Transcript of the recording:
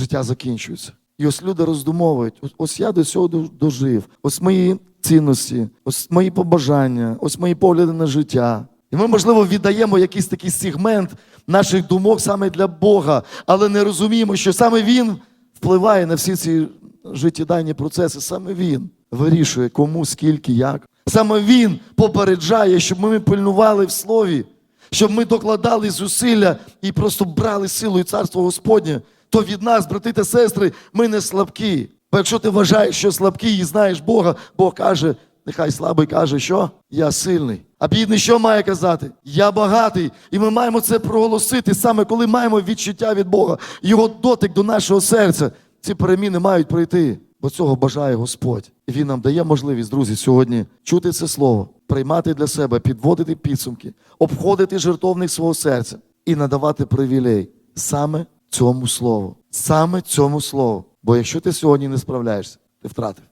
життя закінчується. І ось люди роздумовують: ось- я до цього дожив, ось мої цінності, ось мої побажання, ось мої погляди на життя. І ми, можливо, віддаємо якийсь такий сегмент наших думок саме для Бога, але не розуміємо, що саме Він впливає на всі ці життєдайні процеси. Саме Він вирішує, кому, скільки, як. Саме Він попереджає, щоб ми пильнували в слові, щоб ми докладали зусилля і просто брали силу і царство Господнє, то від нас, брати та сестри, ми не слабкі. Бо якщо ти вважаєш, що слабкий і знаєш Бога, Бог каже, нехай слабий каже, що я сильний. А бідний що має казати? Я багатий. І ми маємо це проголосити саме коли маємо відчуття від Бога, його дотик до нашого серця. Ці переміни мають пройти, бо цього бажає Господь. І Він нам дає можливість, друзі, сьогодні чути це слово, приймати для себе, підводити підсумки, обходити жертовник свого серця і надавати привілей саме цьому слову. Саме цьому слову. Бо якщо ти сьогодні не справляєшся, ти втратив.